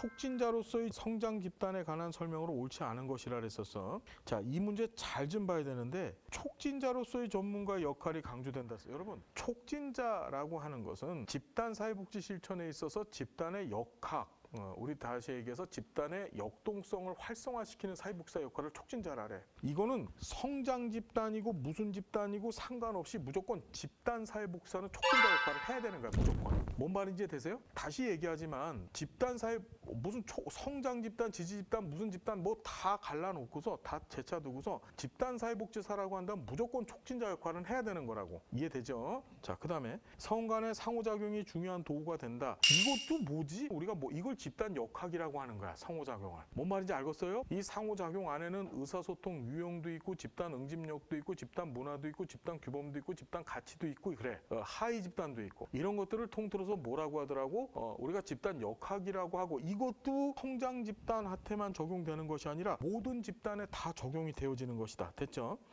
촉진자로서의 성장 집단에 관한 설명으로 옳지 않은 것이라 그랬었어. 자, 이 문제 잘 좀 봐야 되는데 촉진자로서의 전문가의 역할이 강조된다. 여러분, 촉진자라고 하는 것은 집단 사회복지 실천에 있어서 집단의 역학 어, 우리 다시 얘기해서 집단의 역동성을 활성화시키는 사회복사 역할을 촉진자라래. 이거는 성장 집단이고 무슨 집단이고 상관없이 무조건 집단 사회복사는 촉진자 역할을 해야 되는 거야 무조건. 뭔 말인지 되세요? 다시 얘기하지만 집단 사회 무슨 초, 성장 집단, 지지 집단, 무슨 집단 뭐 다 갈라놓고서 다 제차 두고서 집단 사회복지사라고 한다면 무조건 촉진자 역할은 해야 되는 거라고 이해되죠? 자 그다음에 성간의 상호작용이 중요한 도구가 된다. 이것도 뭐지? 우리가 뭐 이걸 집단 역학이라고 하는 거야 상호작용을. 뭔 말인지 알겠어요? 이 상호작용 안에는 의사소통 유형도 있고 집단 응집력도 있고 집단 문화도 있고 집단 규범도 있고 집단 가치도 있고 그래 어, 하위 집단도 있고 이런 것들을 통틀어서 뭐라고 하더라고? 어, 우리가 집단 역학이라고 하고 이것도 성장 집단한테만 적용되는 것이 아니라 모든 집단에 다 적용이 되어지는 것이다. 됐죠?